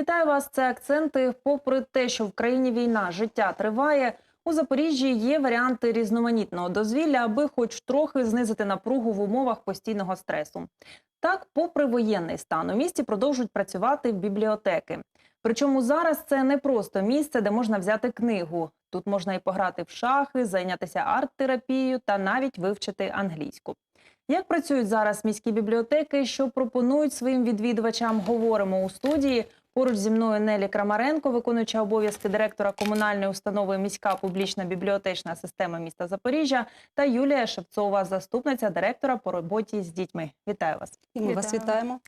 Вітаю вас. Це акценти. Попри те, що в країні війна, життя триває. У Запоріжжі є варіанти різноманітного дозвілля, аби хоч трохи знизити напругу в умовах постійного стресу. Так, попри воєнний стан, у місті продовжують працювати бібліотеки. Причому зараз це не просто місце, де можна взяти книгу. Тут можна і пограти в шахи, зайнятися арт-терапією та навіть вивчити англійську. Як працюють зараз міські бібліотеки, що пропонують своїм відвідувачам, говоримо у студії. Поруч зі мною Нелі Крамаренко, виконуюча обов'язки директора комунальної установи міська публічна бібліотечна система міста Запоріжжя та Юлія Шевцова, заступниця директора по роботі з дітьми. Вітаю вас. І ми вас вітаємо.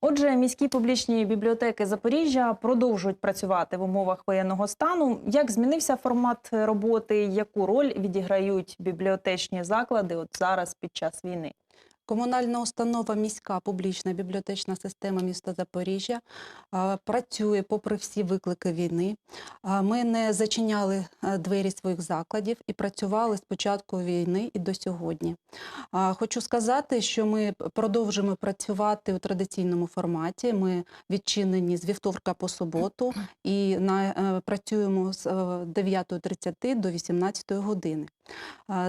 Отже, міські публічні бібліотеки Запоріжжя продовжують працювати в умовах воєнного стану. Як змінився формат роботи? Яку роль відіграють бібліотечні заклади от зараз під час війни? Комунальна установа міська публічна бібліотечна система міста Запоріжжя працює попри всі виклики війни. Ми не зачиняли е, двері своїх закладів і працювали з початку війни і до сьогодні. Хочу сказати, що ми продовжуємо працювати у традиційному форматі. Ми відчинені з вівторка по суботу і е, працюємо з е, 9.30 до 18 години.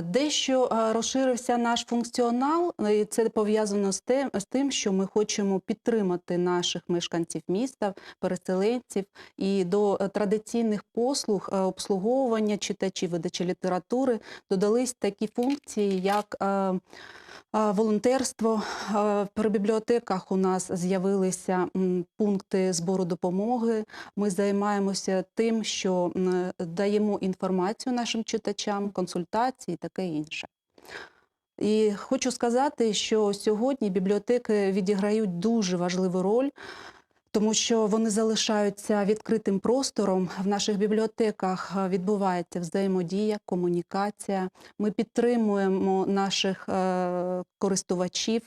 Дещо розширився наш функціонал, це пов'язано з тим, з тим, що ми хочемо підтримати наших мешканців міста, переселенців і до е, традиційних послуг е, обслуговування читачів, видачі літератури додались такі функції, як е, волонтерство. При бібліотеках у нас з'явилися пункти збору допомоги. Ми займаємося тим, що даємо інформацію нашим читачам, консультації і таке інше. І хочу сказати, що сьогодні бібліотеки відіграють дуже важливу роль, тому що вони залишаються відкритим простором. В наших бібліотеках е, відбувається взаємодія, комунікація. Ми підтримуємо наших е, користувачів.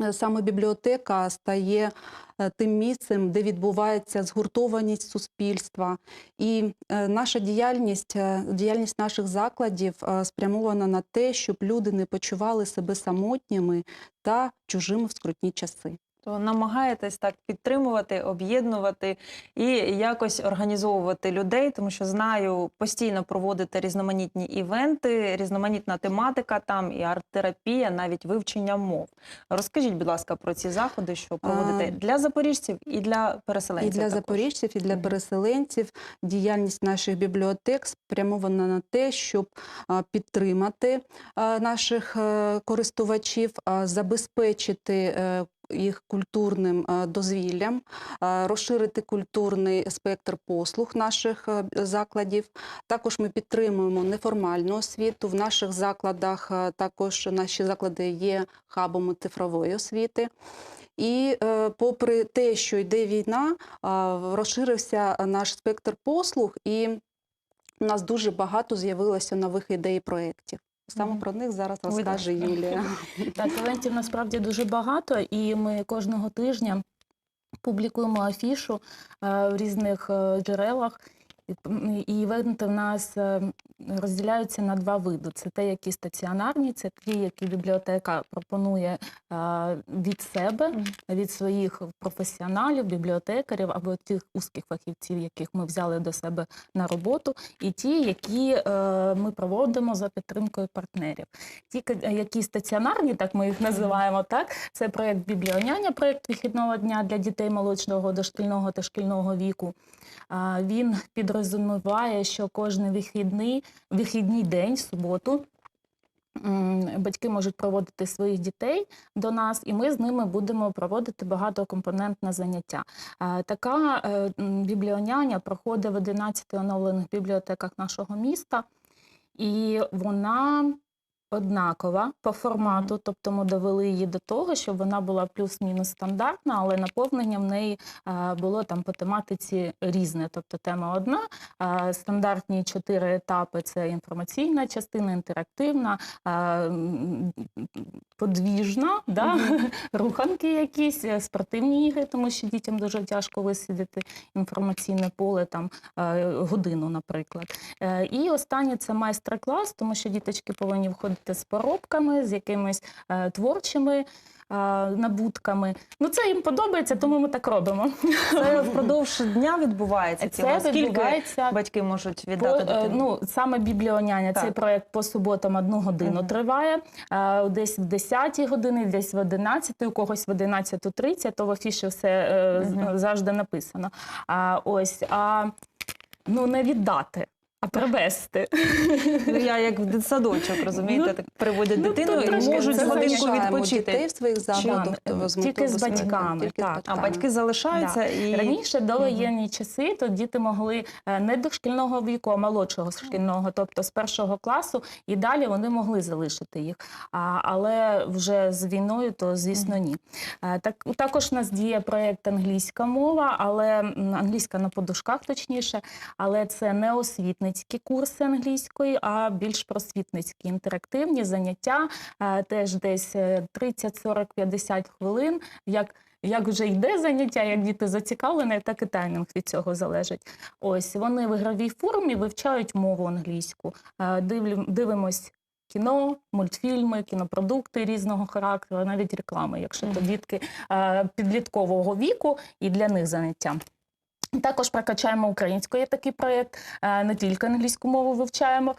Е, Саме бібліотека стає е, тим місцем, де відбувається згуртованість суспільства. І е, наша діяльність, діяльність наших закладів спрямована на те, щоб люди не почували себе самотніми та чужими в скрутні часи. То намагаєтесь так підтримувати, об'єднувати і якось організовувати людей, тому що знаю, постійно проводите різноманітні івенти, різноманітна тематика там і арт-терапія, навіть вивчення мов. Розкажіть, будь ласка, про ці заходи, що проводите А, для запоріжців і для переселенців. І для також. запоріжців, і для переселенців діяльність наших бібліотек спрямована на те, щоб підтримати наших е, користувачів, забезпечити е, їх культурним е, дозвіллям, е, розширити культурний спектр послуг наших е, закладів. Також ми підтримуємо неформальну освіту. В наших закладах також наші заклади є хабами цифрової освіти. І попри те, що йде війна, розширився наш спектр послуг, і у нас дуже багато з'явилося нових ідей і проєктів. Саме про них зараз розкаже ласка. Юлія. Так, івентів насправді дуже багато, і ми кожного тижня публікуємо афішу е, в різних е, джерелах. І, івенти в нас е, розділяються на два види: це те, які стаціонарні, це ті, які бібліотека пропонує е, від себе, від своїх професіоналів, бібліотекарів або тих узких фахівців, яких ми взяли до себе на роботу, і ті, які е, ми проводимо за підтримкою партнерів. Ті, які стаціонарні, так ми їх називаємо, так це проєкт Бібліоняня, проєкт вихідного дня для дітей молодшого дошкільного та шкільного віку. Він підрозуміває, що кожен вихідний, вихідний день, суботу. Батьки можуть проводити своїх дітей до нас, і ми з ними будемо проводити багатокомпонентне заняття. Така е, бібліоняня проходить в 11 оновлених бібліотеках нашого міста, і вона однакова по формату, тобто ми довели її до того, щоб вона була плюс-мінус стандартна, але наповнення в неї було там по тематиці різне. Тобто тема одна, стандартні чотири етапи це інформаційна частина, інтерактивна, подвіжна, да? руханки якісь, е, спортивні ігри, тому що дітям дуже тяжко висидіти інформаційне поле там годину, наприклад. Е, І останнє це майстер-клас, тому що діточки повинні входити приходити з поробками, з якимись е, творчими е, набутками. Ну це їм подобається, тому ми так робимо. Це впродовж дня відбувається. Це? Скільки відбувається батьки можуть по, віддати е, дитину? ну, саме бібліоняня. Так. Цей проект по суботам одну годину Мгм. триває. Е, Десь в 10 годині, десь в 11, у когось в 11.30, то в афіші все е, Мгм. завжди написано. А ось а ну не віддати, а привезти. Ну, я як в дитсадочок, розумієте, Ну, так приводять ну, дитину і можуть годинку відпочити. дітей в своїх закладах. Да, тільки з батьками, тільки з так. А батьки залишаються і Раніше до воєнні часи, то діти могли е, не дошкільного віку, а молодшого шкільного, тобто з першого класу, і далі вони могли залишити їх. А, але вже з війною, то звісно ні. Е, Так також у нас діє проєкт англійська мова, але англійська на подушках, точніше, але це не освітницькі курси англійської, а більш просвітницькі інтерактивні заняття, е, теж десь е, 30, 40, 50 хвилин. Як як вже йде заняття, як діти зацікавлені, так і таймінг від цього залежить. Ось вони в ігровій формі вивчають мову англійську. Е, Дивимось кіно, мультфільми, кінопродукти різного характеру, навіть реклами, якщо то дітки е, підліткового віку і для них заняття. Також прокачаємо українську. Є такий проєкт, е, не тільки англійську мову вивчаємо.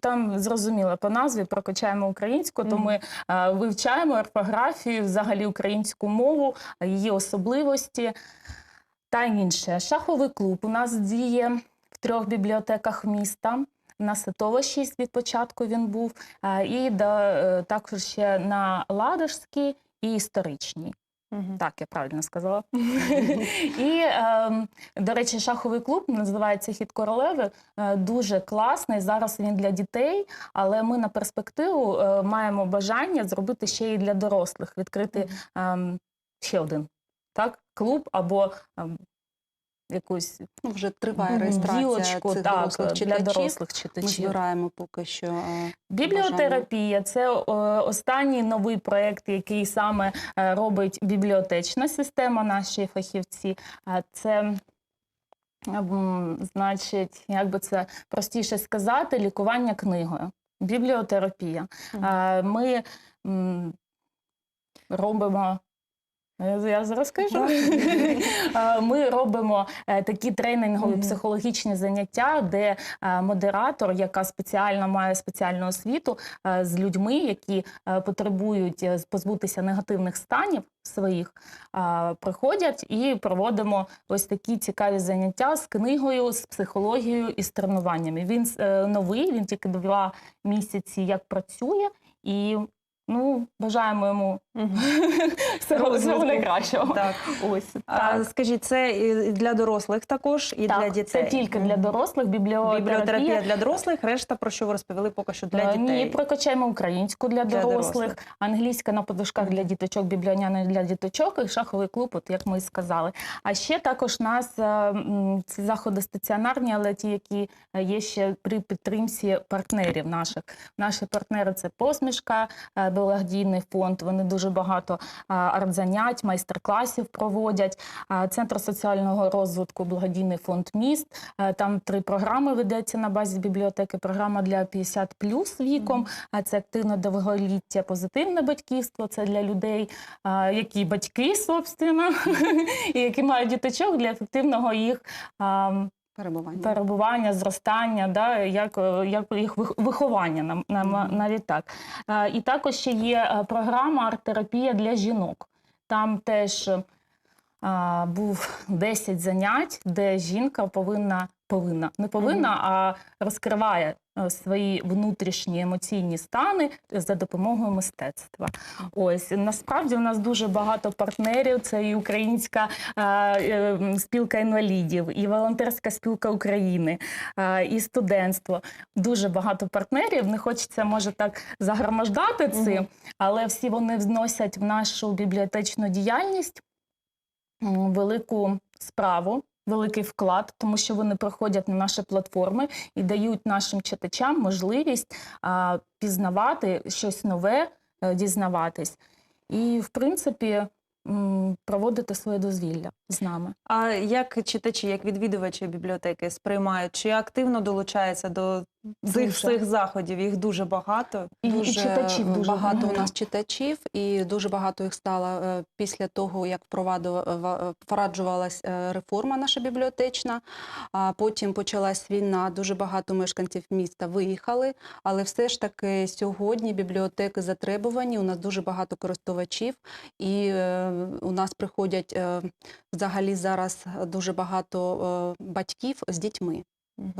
Там зрозуміло по назві прокачаємо українську, то ми е, вивчаємо орфографію, взагалі українську мову, її особливості та інше. Шаховий клуб у нас діє в трьох бібліотеках міста. На Ситова 6 від початку він був, е, і також ще на Ладожській і історичній. Так, я правильно сказала. І, ем, до речі, шаховий клуб називається Хід королеви. е, Дуже класний. Зараз він для дітей, але ми на перспективу е, маємо бажання зробити ще і для дорослих, відкрити ем, ще один так, клуб або ем, якусь Ну, вже триває реєстрація гілочку цих так, дорослих для читачів. дорослих Ми читачів. збираємо поки що. е, Бібліотерапія це останній новий проєкт, який саме е, робить бібліотечна система, наші фахівці. Це, значить, як би це простіше сказати, лікування книгою. Бібліотерапія. Ми робимо. Я я зараз скажу. Е, Ми робимо е, такі тренінгові психологічні заняття, де е, модератор, яка спеціально має спеціальну освіту е, з людьми, які е, потребують е, позбутися негативних станів своїх, е, приходять і проводимо ось такі цікаві заняття з книгою, з психологією і з тренуваннями. Він е, новий, він тільки два місяці як працює і. Ну, бажаємо йому всього, найкращого. Так. Ось А, так. скажіть, це і для дорослих також, і так, для дітей? Це тільки для дорослих, бібліотерапія. Бібліотерапія для дорослих, решта, про що ви розповіли, поки що для дітей. Ні, прокачаємо українську для, Для дорослих, дорослих. англійська на подушках для діточок, бібліоняна для діточок і шаховий клуб, от як ми і сказали. А ще також у нас е, ці заходи стаціонарні, але ті, які е, є ще при підтримці партнерів наших. Наші партнери це посмішка, е, благодійний фонд. Вони дуже багато арт-занять, майстер-класів проводять. Центр соціального розвитку, благодійний фонд міст. Там три програми ведеться на базі бібліотеки. Програма для 50 плюс віком. А це активне довголіття, позитивне батьківство. Це для людей, які батьки, собственно, і які мають діточок для ефективного їх Перебування. перебування, зростання, да, як, е, як їх виховання нам, нам навіть так. Е, І також ще є е, програма арт-терапія для жінок. Там теж е, а, був 10 занять, де жінка повинна повинна не повинна, а розкриває е, свої внутрішні емоційні стани за допомогою мистецтва. Ось насправді у нас дуже багато партнерів. Це і українська е, е, спілка інвалідів, і волонтерська спілка України, е, і студентство. Дуже багато партнерів. Не хочеться може так загромождати цим, але всі вони вносять в нашу бібліотечну діяльність велику справу. Великий вклад, тому що вони приходять на наші платформи і дають нашим читачам можливість а, пізнавати щось нове, е, дізнаватись. І, в принципі, проводити своє дозвілля з нами. А як читачі, як відвідувачі бібліотеки сприймають, чи активно долучаються до цих всіх заходів? Їх дуже багато. І, і дуже читачів дуже багато у нас читачів, і дуже багато їх стало е, після того, як впроваджувала- впроваджувалась е, реформа наша бібліотечна. А потім почалась війна. Дуже багато мешканців міста виїхали, але все ж таки сьогодні бібліотеки затребувані. У нас дуже багато користувачів, і е, у нас приходять е, взагалі зараз дуже багато е, батьків з дітьми.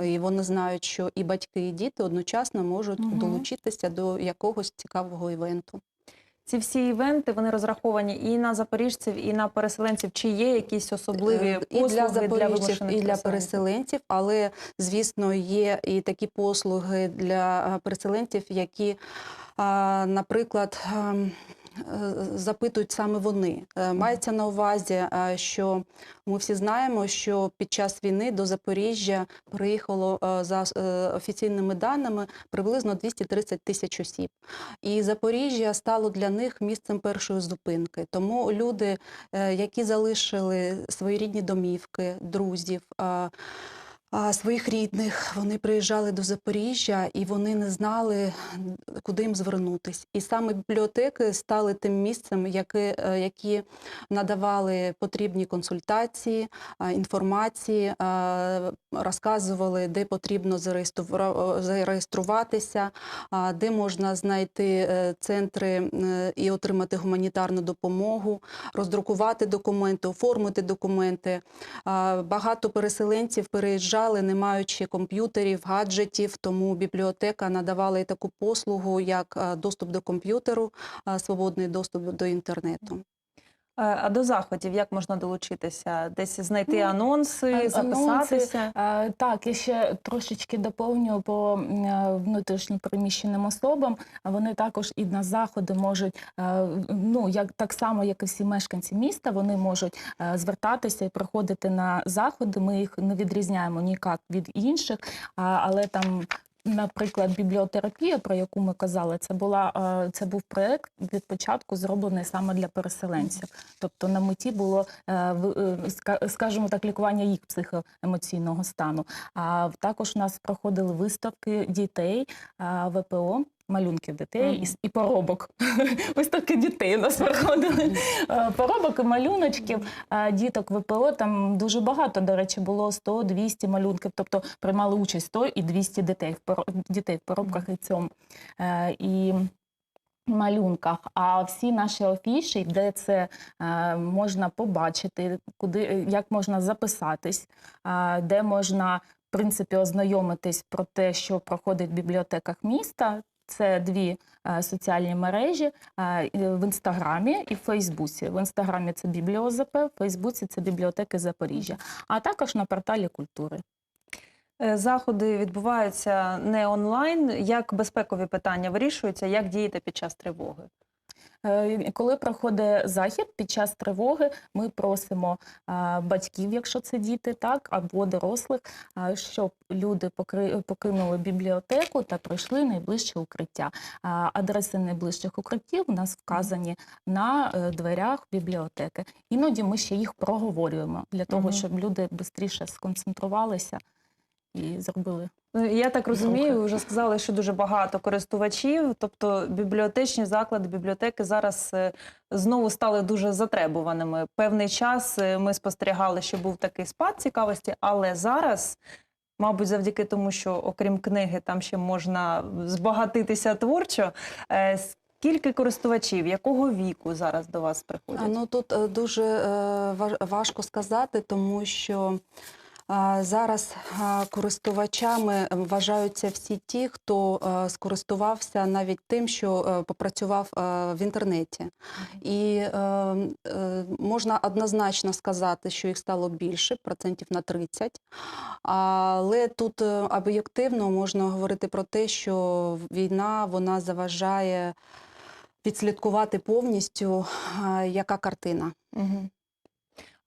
І вони знають, що і батьки, і діти одночасно можуть Мгм. долучитися до якогось цікавого івенту. Ці всі івенти вони розраховані і на запоріжців, і на переселенців. Чи є якісь особливі Е, і для запоріжців, вимушених і для переселенців? але звісно є і такі послуги для переселенців, які, наприклад, ем, запитують саме вони. Е, Мається на увазі, е, що ми всі знаємо, що під час війни до Запоріжжя приїхало е, за е, офіційними даними приблизно 230 тисяч осіб. І Запоріжжя стало для них місцем першої зупинки. Тому люди, е, які залишили свої рідні домівки, друзів. Своїх рідних вони приїжджали до Запоріжжя і вони не знали, куди їм звернутись. І саме бібліотеки стали тим місцем, яке, е, які надавали потрібні консультації, інформації, розказували, де потрібно зареєструва- зареєструватися, де можна знайти е, центри е, і отримати гуманітарну допомогу, роздрукувати документи, оформити документи. Багато переселенців переїжджали, не маючи комп'ютерів, гаджетів, тому бібліотека надавала і таку послугу, як е, доступ до комп'ютеру, е, свободний доступ до інтернету. Е, А до заходів як можна долучитися? Десь знайти Ну, анонси, записатися? Е, Так, я ще трошечки доповню по е, внутрішньо переміщеним особам. Вони також і на заходи можуть, ну як так само, як і всі мешканці міста, вони можуть звертатися і приходити на заходи. Ми їх не відрізняємо ніяк від інших, але там. Наприклад, бібліотерапія, про яку ми казали, це була е, це був проект від початку зроблений саме для переселенців. Тобто на меті було е, е, скажімо так, лікування їх психоемоційного стану. А також у нас проходили виставки дітей ВПО. Малюнків дітей і, с- і поробок. Виставки дітей у нас проходили. Е, Поробок і малюночків діток ВПО там дуже багато. До речі, було 100-200 малюнків. Тобто приймали участь 100 і 200 дітей дітей в поробках і цьому. Е, І малюнках, а всі наші афіші, де це е, можна побачити, куди е, як можна записатись, е, де можна в принципі ознайомитись про те, що проходить в бібліотеках міста. Це дві е, соціальні мережі е, в інстаграмі і в Фейсбуці. В інстаграмі це бібліозп, в Фейсбуці це бібліотеки Запоріжжя, а також на порталі культури. Е, Заходи відбуваються не онлайн. Як безпекові питання вирішуються, як діяти під час тривоги? Е, Коли проходить захід під час тривоги, ми просимо батьків, якщо це діти, так або дорослих, щоб люди покинули бібліотеку та пройшли найближче укриття. Адреси найближчих укриттів у нас вказані на е, дверях бібліотеки. Іноді ми ще їх проговорюємо для того, щоб люди швидше сконцентрувалися і зробили. Ну, Я так розумію, ви вже сказали, що дуже багато користувачів, тобто бібліотечні заклади, бібліотеки зараз е, знову стали дуже затребуваними. Певний час е, ми спостерігали, що був такий спад цікавості, але зараз, мабуть, завдяки тому, що окрім книги там ще можна збагатитися творчо. е, Скільки користувачів, якого віку зараз до вас приходять? Ну тут дуже важко сказати, тому що зараз користувачами вважаються всі ті, хто е, скористувався навіть тим, що е, попрацював е, в інтернеті. І можна однозначно сказати, що їх стало більше, процентів на 30. Але тут об'єктивно можна говорити про те, що війна вона заважає відслідкувати повністю, яка картина. Угу.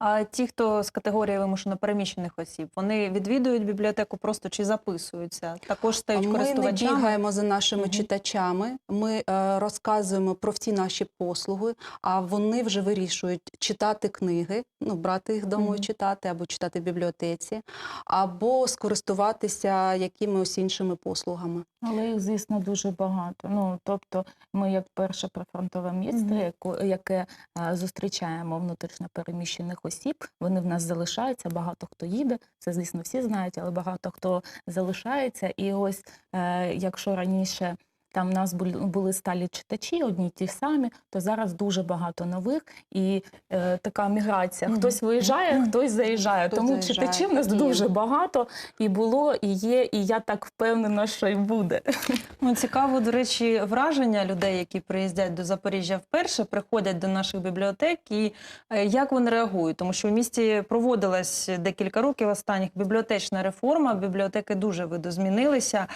А ті, хто з категорії вимушено переміщених осіб, вони відвідують бібліотеку просто чи записуються? Також стають Ми не користувачами? бігаємо за нашими Мгм. читачами. Ми е, розказуємо про всі наші послуги, а вони вже вирішують читати книги, ну брати їх домой Мгм. читати, або читати в бібліотеці, або скористуватися якимись іншими послугами. Але їх, звісно, дуже багато. Ну тобто, ми як перше прифронтове місто, яко- яке е, зустрічаємо внутрішньо переміщених осіб. Вони в нас залишаються. Багато хто їде. Це, звісно, всі знають, але багато хто залишається. І ось е, якщо раніше. Там в нас були, були сталі читачі, одні ті самі, то зараз дуже багато нових і е, така міграція. Хтось виїжджає, хтось заїжджає. Хтось Тому заїжджає, читачів в нас дуже багато і було, і є, і я так впевнена, що й буде. Ну, цікаво, до речі, враження людей, які приїздять до Запоріжжя вперше, приходять до наших бібліотек, і е, як вони реагують, тому що в місті проводилась декілька років останніх бібліотечна реформа. Бібліотеки дуже видозмінилися.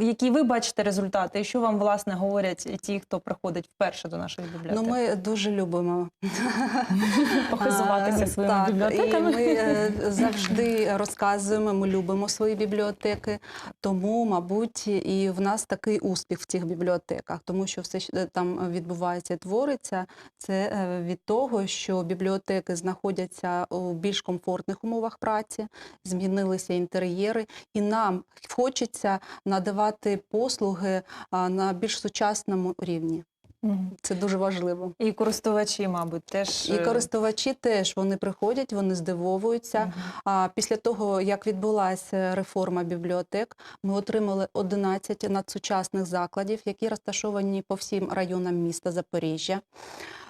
Е, Які ви бачите результати, і що вам власне говорять ті, хто приходить вперше до наших бібліотек? Ну, ми дуже любимо Похизуватися А, своїми так, бібліотеками. І ми е, завжди розказуємо, ми любимо свої бібліотеки, тому, мабуть, і в нас такий успіх в цих бібліотеках, тому що все що там відбувається, твориться, це е, від того, що бібліотеки знаходяться у більш комфортних умовах праці, змінилися інтер'єри, і нам хочеться надавати послуги на більш сучасному рівні. Це дуже важливо. І користувачі, мабуть, теж І е, користувачі теж вони приходять, вони здивовуються. мгм. А після того, як відбулася реформа бібліотек, ми отримали 11 надсучасних закладів, які розташовані по всім районам міста Запоріжжя.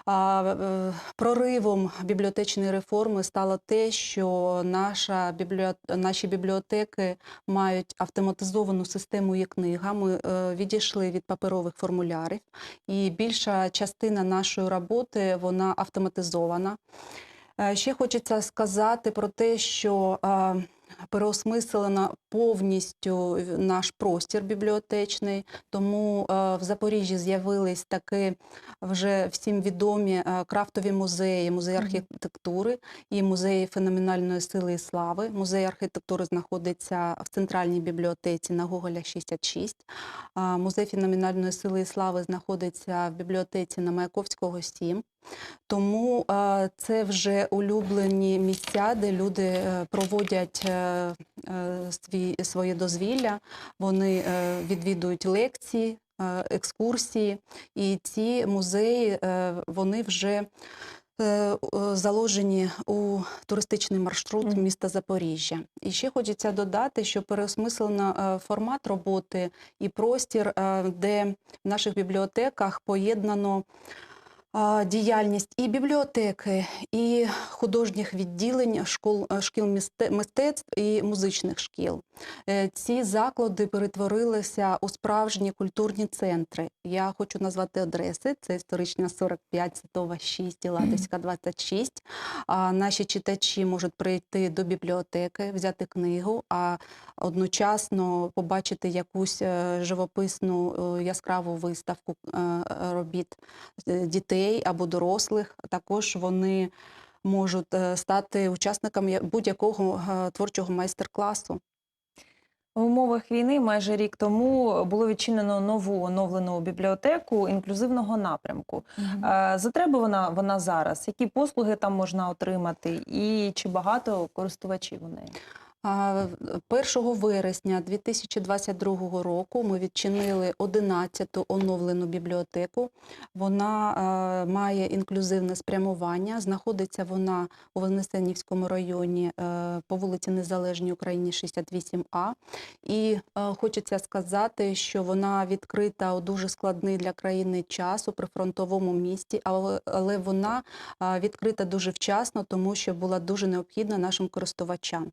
Е, проривом бібліотечної реформи стало те, що наша бібліо... наші бібліотеки мають автоматизовану систему «Є-книга». Ми е, відійшли від паперових формулярів, і більша частина нашої роботи вона автоматизована. Е, Ще хочеться сказати про те, що переосмислено повністю наш простір бібліотечний, тому е, в Запоріжжі з'явились такі вже всім відомі е, крафтові музеї, музей архітектури і музеї феноменальної сили і слави. Музей архітектури знаходиться в центральній бібліотеці на Гоголя 66. Музей феноменальної сили і слави знаходиться в бібліотеці на Маяковського 7. Тому е, це вже улюблені місця, де люди е, проводять е, своє дозвілля, вони відвідують лекції, екскурсії, і ці музеї вони вже заложені у туристичний маршрут міста Запоріжжя. І ще хочеться додати, що переосмислено формат роботи і простір, де в наших бібліотеках поєднано діяльність і бібліотеки, і художніх відділень школ, е, шкіл мистецтв і музичних шкіл. Е, Ці заклади перетворилися у справжні культурні центри. Я хочу назвати адреси: це історична 45, Садова 6 і Латиська 26. А наші читачі можуть прийти до бібліотеки, взяти книгу, а одночасно побачити якусь е, живописну яскраву виставку робіт е, дітей або дорослих. Також вони можуть е, стати учасниками будь-якого е, творчого майстер-класу. В умовах війни майже рік тому було відчинено нову оновлену бібліотеку інклюзивного напрямку. Е, Затребувана вона зараз. Які послуги там можна отримати, і чи багато користувачів у неї? А, 1 вересня 2022 року ми відчинили 11-ту оновлену бібліотеку. Вона має інклюзивне спрямування. Знаходиться вона у Вознесенівському районі е, по вулиці Незалежній Україні 68А. І е, хочеться сказати, що вона відкрита у дуже складний для країни час у прифронтовому місті, але, вона відкрита дуже вчасно, тому що була дуже необхідна нашим користувачам.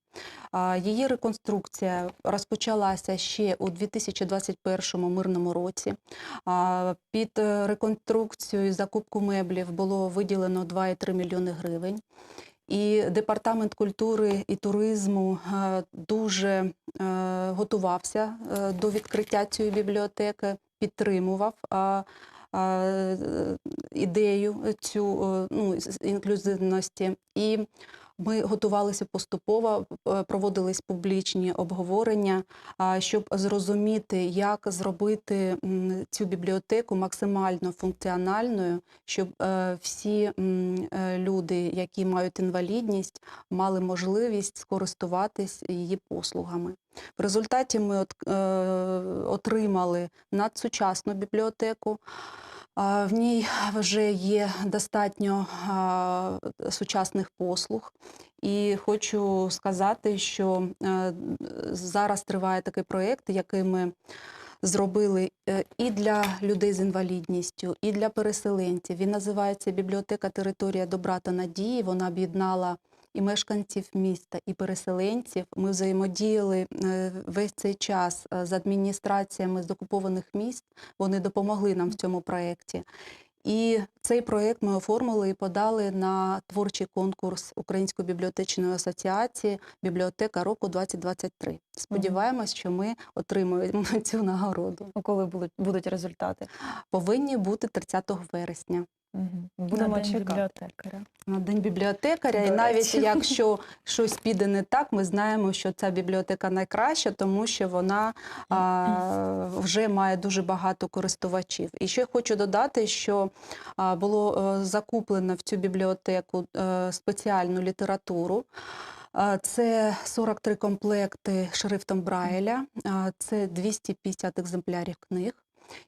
Її реконструкція розпочалася ще у 2021 мирному році. Під е, реконструкцію і закупку меблів було виділено 2,3 мільйони гривень. І департамент культури і туризму е, дуже е, готувався до відкриття цієї бібліотеки, підтримував. Ідею цю ну, інклюзивності. І ми готувалися поступово, е, проводились публічні обговорення, щоб зрозуміти, як зробити цю бібліотеку максимально функціональною, щоб е, всі е, люди, які мають інвалідність, мали можливість скористуватись її послугами. В результаті ми е, отримали надсучасну бібліотеку. В ній вже є достатньо сучасних послуг. І хочу сказати, що е, зараз триває такий проєкт, який ми зробили е, і для людей з інвалідністю, і для переселенців. Він називається Бібліотека Територія добра та надії. Вона об'єднала і мешканців міста, і переселенців. Ми взаємодіяли е, весь цей час е, з адміністраціями з окупованих міст. Вони допомогли нам в цьому проєкті. І цей проєкт ми оформили і подали на творчий конкурс Української бібліотечної асоціації Бібліотека року 2023. Сподіваємось, що ми отримаємо цю нагороду. Коли будуть, будуть результати? Повинні бути 30 вересня. Будемо на День чекати. бібліотекаря. На день бібліотекаря, До і навіть речі. якщо щось піде не так, ми знаємо, що ця бібліотека найкраща, тому що вона а, вже має дуже багато користувачів. І ще хочу додати, що а, було е, закуплено в цю бібліотеку е, спеціальну літературу. Це 43 комплекти шрифтом Брайля, це 250 екземплярів книг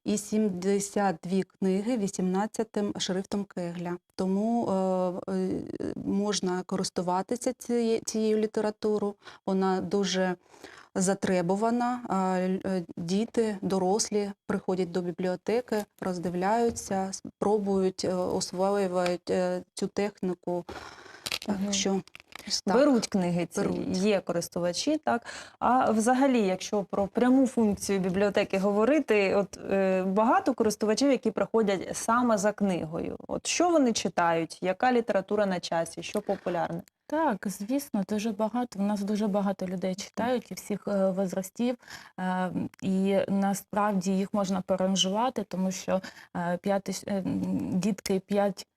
і 72 книги 18 шрифтом Кегля. Тому е, е, можна користуватися цією, цією літературою. Вона дуже затребувана. Е, Діти, дорослі приходять до бібліотеки, роздивляються, спробують, освоюють цю техніку. Так що так. Беруть книги ці, Беруть. є користувачі, так. А взагалі, якщо про пряму функцію бібліотеки говорити, от е, багато користувачів, які приходять саме за книгою. От що вони читають, яка література на часі, що популярне? Так, звісно, дуже багато. У нас дуже багато людей читають і всіх е, возрастів, е, і насправді їх можна переранжувати, тому що е, п'яти е, дітки 5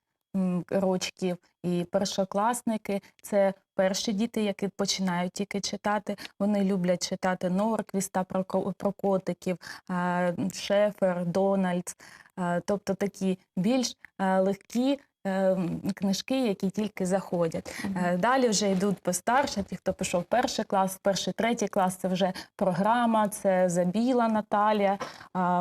рочків і першокласники це перші діти, які починають тільки читати. Вони люблять читати Норквіста про, ко- про котиків, Шефер, Дональдс, тобто такі більш легкі. е, Книжки, які тільки заходять. Е, Далі вже йдуть постарше, ті, хто пішов в перший клас, перший, третій клас, це вже програма, це Забіла Наталія,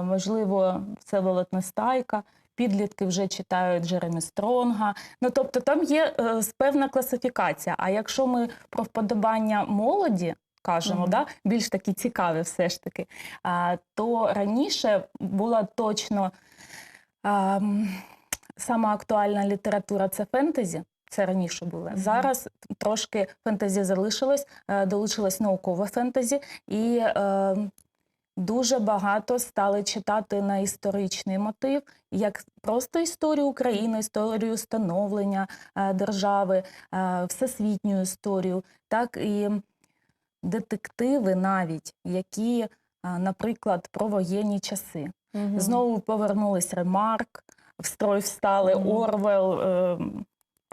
можливо, Всеволод Нестайка. Підлітки вже читають Джеремі Стронга. Ну тобто там є е, певна класифікація. А якщо ми про вподобання молоді кажемо, Мгм. да, більш такі цікаві, все ж таки, а, то раніше була точно а, сама актуальна література це фентезі. Це раніше було. Мгм. Зараз трошки фентезі залишилось, е, долучилось наукове фентезі, і е, дуже багато стали читати на історичний мотив, як просто історію України, історію становлення е, держави, е, всесвітню історію, так і детективи навіть, які, е, наприклад, про воєнні часи. Мгм. Знову повернулись Ремарк, в строй встали Мгм. Орвел,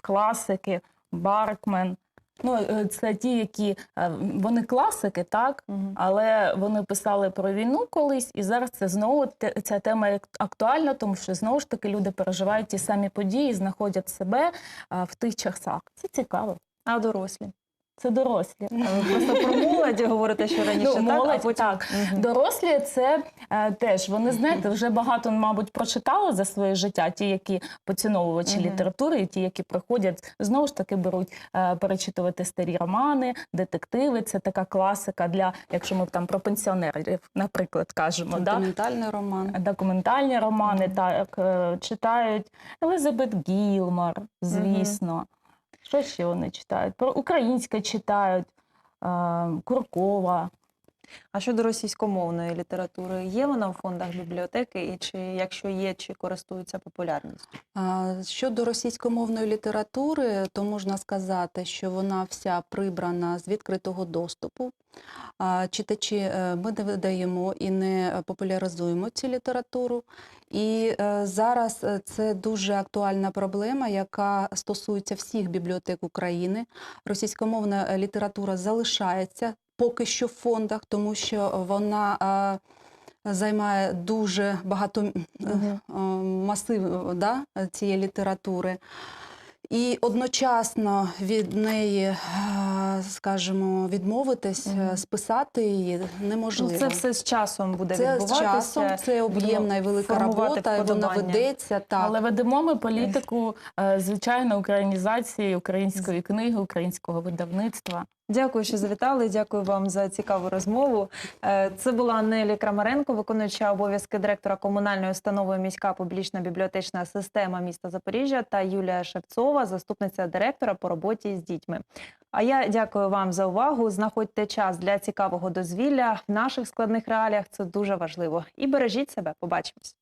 класики, Баркмен. Ну, е, це ті, які е, вони класики, так, угу. але вони писали про війну колись, і зараз це знову ця тема актуальна, тому що знову ж таки люди переживають ті самі події, знаходять себе в тих часах. Це цікаво. А дорослі? Це дорослі. Просто про молоді говорите, що раніше Ну, так, а потім... так. Мгм. Дорослі це е, теж вони знаєте, вже багато, мабуть, прочитали за своє життя. Ті, які поціновувачі Мгм. літератури, і ті, які приходять, знову ж таки беруть е, перечитувати старі романи, детективи. Це така класика для, якщо ми там про пенсіонерів, наприклад, кажемо. Да? Роман. Документальні романи Мгм. так е, читають Елизабет Гілмор, звісно. Що ще вони читають? Про українське читають е, Куркова. А щодо російськомовної літератури, є вона у фондах бібліотеки, і чи якщо є, чи користується популярністю? Щодо російськомовної літератури, то можна сказати, що вона вся прибрана з відкритого доступу. Читачі е, ми не видаємо і не популяризуємо цю літературу. І е, зараз е, це дуже актуальна проблема, яка стосується всіх бібліотек України. Російськомовна література залишається поки що в фондах, тому що вона е, займає дуже багато е, масив да, цієї літератури. І одночасно від неї, скажімо, відмовитись, Мгм. списати її неможливо. Ну, це все з часом буде Це з часом, це об'ємна і велика робота, і вона ведеться. Так. Але ведемо ми політику, звичайно, українізації української книги, українського видавництва. Дякую, що завітали. Дякую вам за цікаву розмову. Е, Це була Нелі Крамаренко, виконуюча обов'язки директора комунальної установи міська публічна бібліотечна система міста Запоріжжя та Юлія Шевцова, заступниця директора по роботі з дітьми. А я дякую вам за увагу. Знаходьте час для цікавого дозвілля в наших складних реаліях. Це дуже важливо. І бережіть себе. Побачимось.